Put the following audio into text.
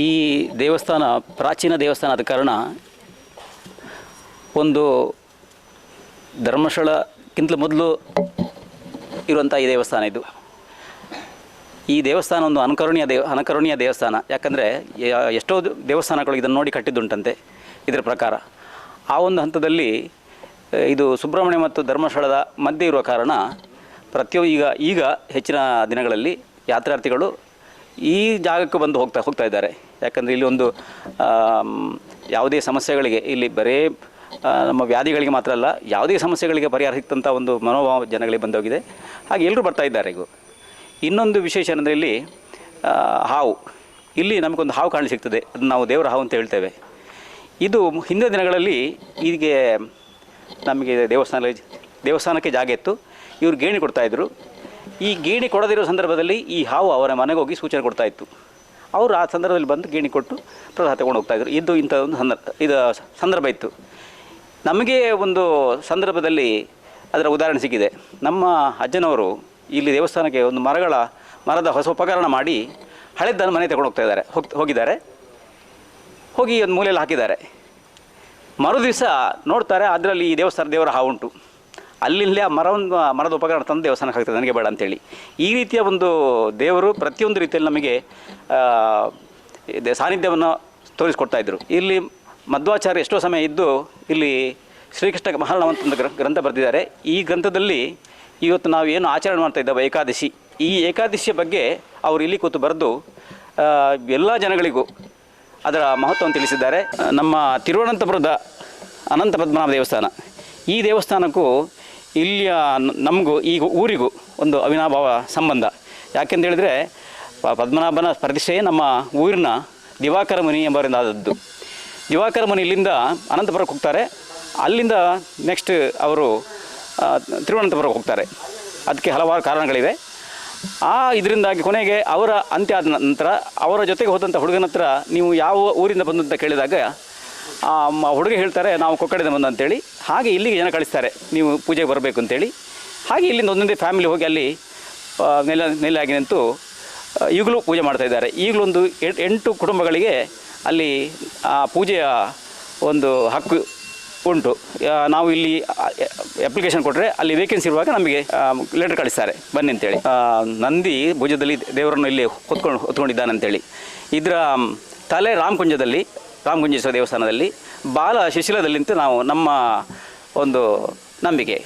ಈ ದೇವಸ್ಥಾನ, ಪ್ರಾಚೀನ ದೇವಸ್ಥಾನ ಆದ ಕಾರಣ ಒಂದು ಧರ್ಮಸ್ಥಳಕ್ಕಿಂತಲೂ ಮೊದಲು ಇರುವಂಥ ಈ ದೇವಸ್ಥಾನ ಇದು. ಈ ದೇವಸ್ಥಾನ ಒಂದು ಅನುಕರಣೀಯ ದೇವ, ಅನುಕರಣೀಯ ದೇವಸ್ಥಾನ. ಯಾಕಂದರೆ ಎಷ್ಟೋ ದೇವಸ್ಥಾನಗಳು ಇದನ್ನು ನೋಡಿ ಕಟ್ಟಿದ್ದುಂಟಂತೆ, ಇದರ ಪ್ರಕಾರ. ಆ ಒಂದು ಹಂತದಲ್ಲಿ ಇದು ಸುಬ್ರಹ್ಮಣ್ಯ ಮತ್ತು ಧರ್ಮಸ್ಥಳದ ಮಧ್ಯೆ ಇರುವ ಕಾರಣ, ಪ್ರತಿಯೊ, ಈಗ ಈಗ ಹೆಚ್ಚಿನ ದಿನಗಳಲ್ಲಿ ಯಾತ್ರಾರ್ಥಿಗಳು ಈ ಜಾಗಕ್ಕೆ ಬಂದು ಹೋಗ್ತಾ ಹೋಗ್ತಾ ಇದ್ದಾರೆ. ಯಾಕಂದರೆ ಇಲ್ಲಿ ಒಂದು ಯಾವುದೇ ಸಮಸ್ಯೆಗಳಿಗೆ, ಇಲ್ಲಿ ಬರೇ ನಮ್ಮ ವ್ಯಾಧಿಗಳಿಗೆ ಮಾತ್ರ ಅಲ್ಲ, ಯಾವುದೇ ಸಮಸ್ಯೆಗಳಿಗೆ ಪರಿಹಾರ ಸಿಕ್ತಂಥ ಒಂದು ಮನೋಭಾವ ಜನಗಳಿಗೆ ಬಂದೋಗಿದೆ. ಹಾಗೆ ಎಲ್ಲರೂ ಬರ್ತಾ ಇದ್ದಾರೆ ಈಗ. ಇನ್ನೊಂದು ವಿಶೇಷ ಏನಂದರೆ ಇಲ್ಲಿ ಹಾವು. ಇಲ್ಲಿ ನಮಗೊಂದು ಹಾವು ಕಾಣಲಿ ಸಿಗ್ತದೆ. ಅದು ನಾವು ದೇವರ ಹಾವು ಅಂತ ಹೇಳ್ತೇವೆ. ಇದು ಹಿಂದಿನ ದಿನಗಳಲ್ಲಿ ಹೀಗೆ ನಮಗೆ ದೇವಸ್ಥಾನ ದೇವಸ್ಥಾನಕ್ಕೆ ಜಾಗ ಇತ್ತು. ಇವರು ಗೇಣಿ ಕೊಡ್ತಾಯಿದ್ರು ಈ ಗೇಣಿ ಕೊಡದಿರೋ ಸಂದರ್ಭದಲ್ಲಿ ಈ ಹಾವು ಅವರ ಮನೆಗೆ ಹೋಗಿ ಸೂಚನೆ ಕೊಡ್ತಾ ಇತ್ತು. ಅವರು ಆ ಸಂದರ್ಭದಲ್ಲಿ ಬಂದು ಗೇಣಿ ಕೊಟ್ಟು ಪ್ರಸಾದ ತಗೊಂಡು ಹೋಗ್ತಾಯಿದ್ರು ಇದು ಇಂಥ ಒಂದು ಸಂದರ್ಭ, ಇದು ಸಂದರ್ಭ ಇತ್ತು. ನಮಗೆ ಒಂದು ಸಂದರ್ಭದಲ್ಲಿ ಅದರ ಉದಾಹರಣೆ ಸಿಕ್ಕಿದೆ. ನಮ್ಮ ಅಜ್ಜನವರು ಇಲ್ಲಿ ದೇವಸ್ಥಾನಕ್ಕೆ ಒಂದು ಮರಗಳ, ಮರದ ಹೊಸ ಉಪಕರಣ ಮಾಡಿ ಹಳೆದನ್ನು ಮನೆ ತಗೊಂಡು ಹೋಗ್ತಾ ಇದ್ದಾರೆ. ಹೋಗ್, ಹೋಗಿದ್ದಾರೆ. ಹೋಗಿ ಒಂದು ಮೂಲೆಯಲ್ಲಿ ಹಾಕಿದ್ದಾರೆ. ಮರು ದಿವಸ ನೋಡ್ತಾರೆ, ಅದರಲ್ಲಿ ಈ ದೇವಸ್ಥಾನ ದೇವರ ಹಾವು ಉಂಟು ಅಲ್ಲಿಂದಲೇ ಆ ಮರವನ್ನು ಮರದ ಉಪಕರಣ ತಂದು ದೇವಸ್ಥಾನಕ್ಕೆ ಹಾಕ್ತದೆ ನನಗೆ ಬೇಡ ಅಂತೇಳಿ. ಈ ರೀತಿಯ ಒಂದು ದೇವರು ಪ್ರತಿಯೊಂದು ರೀತಿಯಲ್ಲಿ ನಮಗೆ ಸಾನ್ನಿಧ್ಯವನ್ನು ತೋರಿಸ್ಕೊಡ್ತಾ ಇದ್ದರು ಇಲ್ಲಿ ಮಧ್ವಾಚಾರ್ಯ ಎಷ್ಟೋ ಸಮಯ ಇದ್ದು ಇಲ್ಲಿ ಶ್ರೀಕೃಷ್ಣ ಮಹಾರಾಣ ಅಂತ ಗ್ರಂಥ ಬರೆದಿದ್ದಾರೆ. ಈ ಗ್ರಂಥದಲ್ಲಿ ಇವತ್ತು ನಾವು ಏನು ಆಚರಣೆ ಮಾಡ್ತಾ ಇದ್ದೇವೆ, ಏಕಾದಶಿ. ಈ ಏಕಾದಶಿಯ ಬಗ್ಗೆ ಅವರು ಇಲ್ಲಿ ಕೂತು ಬರೆದು ಎಲ್ಲ ಜನಗಳಿಗೂ ಅದರ ಮಹತ್ವವನ್ನು ತಿಳಿಸಿದ್ದಾರೆ. ನಮ್ಮ ತಿರುವನಂತಪುರದ ಅನಂತ ಪದ್ಮನಾಭ ದೇವಸ್ಥಾನ. ಈ ದೇವಸ್ಥಾನಕ್ಕೂ ಇಲ್ಲಿಯ ನಮಗೂ ಈ ಊರಿಗೂ ಒಂದು ಅವಿನಾಭಾವ ಸಂಬಂಧ. ಯಾಕೆಂತ ಹೇಳಿದರೆ ಪದ್ಮನಾಭನ ಪ್ರತಿಷ್ಠೆಯೇ ನಮ್ಮ ಊರಿನ ದಿವಾಕರ ಮುನಿ ಎಂಬವರಿಂದ ಆದದ್ದು ದಿವಾಕರ ಮುನಿ ಇಲ್ಲಿಂದ ಅನಂತಪುರಕ್ಕೆ ಹೋಗ್ತಾರೆ. ಅಲ್ಲಿಂದ ನೆಕ್ಸ್ಟ್ ಅವರು ತಿರುವನಂತಪುರಕ್ಕೆ ಹೋಗ್ತಾರೆ. ಅದಕ್ಕೆ ಹಲವಾರು ಕಾರಣಗಳಿವೆ. ಆ ಇದರಿಂದಾಗಿ ಕೊನೆಗೆ ಅವರ ಅಂತ್ಯ ಆದ ನಂತರ, ಅವರ ಜೊತೆಗೆ ಹೋದಂಥ ಹುಡುಗನ ಹತ್ರ ನೀವು ಯಾವ ಊರಿಂದ ಬಂದಂತ ಕೇಳಿದಾಗ, ಆ ಹುಡುಗ ಹೇಳ್ತಾರೆ, ನಾವು ಕೊಕ್ಕಡಿಂದ ಬಂದು ಅಂತೇಳಿ ಹಾಗೆ ಇಲ್ಲಿಗೆ ಜನ ಕಳಿಸ್ತಾರೆ. ನೀವು ಪೂಜೆಗೆ ಬರಬೇಕು ಅಂತೇಳಿ. ಹಾಗೆ ಇಲ್ಲಿಂದ ಒಂದೊಂದೇ ಫ್ಯಾಮಿಲಿ ಹೋಗಿ ಅಲ್ಲಿ ನೆಲ ನೆಲೆಯಾಗಿ ನಿಂತು ಈಗಲೂ ಪೂಜೆ ಮಾಡ್ತಾ ಇದ್ದಾರೆ. ಒಂದು ಎಂಟು ಕುಟುಂಬಗಳಿಗೆ ಅಲ್ಲಿ, ಆ, ಪೂಜೆಯ ಒಂದು ಹಕ್ಕು ಉಂಟು. ನಾವು ಇಲ್ಲಿ ಅಪ್ಲಿಕೇಶನ್ ಕೊಟ್ಟರೆ ಅಲ್ಲಿ ವೇಕೆನ್ಸಿ ಇರುವಾಗ ನಮಗೆ ಲೆಟರ್ ಕಳಿಸ್ತಾರೆ. ಬನ್ನಿ ಅಂತೇಳಿ. ನಂದಿ ಭುಜದಲ್ಲಿ ದೇವರನ್ನು ಇಲ್ಲಿ ಹೊತ್ಕೊಂಡು ಹೊತ್ಕೊಂಡಿದ್ದಾನೆ ಅಂತೇಳಿ ಇದರ, ತಲೆ ರಾಮಕುಂಜದಲ್ಲಿ, ರಾಮಕುಂಜೇಶ್ವರ ದೇವಸ್ಥಾನದಲ್ಲಿ ಬಾಲ ಶಿಶಿಲದಲ್ಲಿಂತೆ ನಾವು ನಮ್ಮ ಒಂದು ನಂಬಿಕೆ.